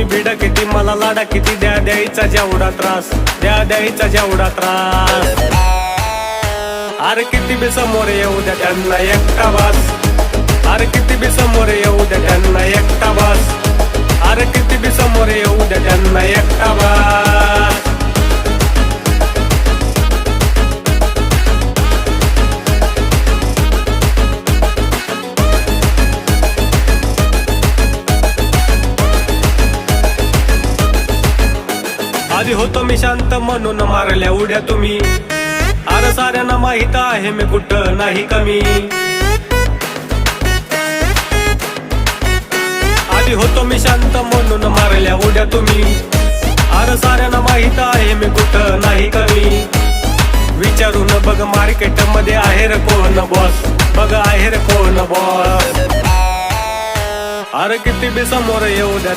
तुम्ही भिडा किती मला लाडा किती द्या द्यायचा जेवढा त्रास द्या द्यायचा जेवढा त्रास. अरे किती बी समोर येऊ द्या त्यांना एकटा बास आधी होतो मी शांत म्हणून मारल्या उड्या तुम्ही. अरे साऱ्यांना माहीत आहे मी कुठं नाही कमी. आधी होतो मी शांत म्हणून मारल्या उड्या तुम्ही. अरे साऱ्यांना माहीत आहे मी कुठं नाही कमी. विचारून बघ मार्केटमध्ये आहे रे कोण बॉस बघ आहे कोण बॉस अरे किती बी समोर येऊ द्या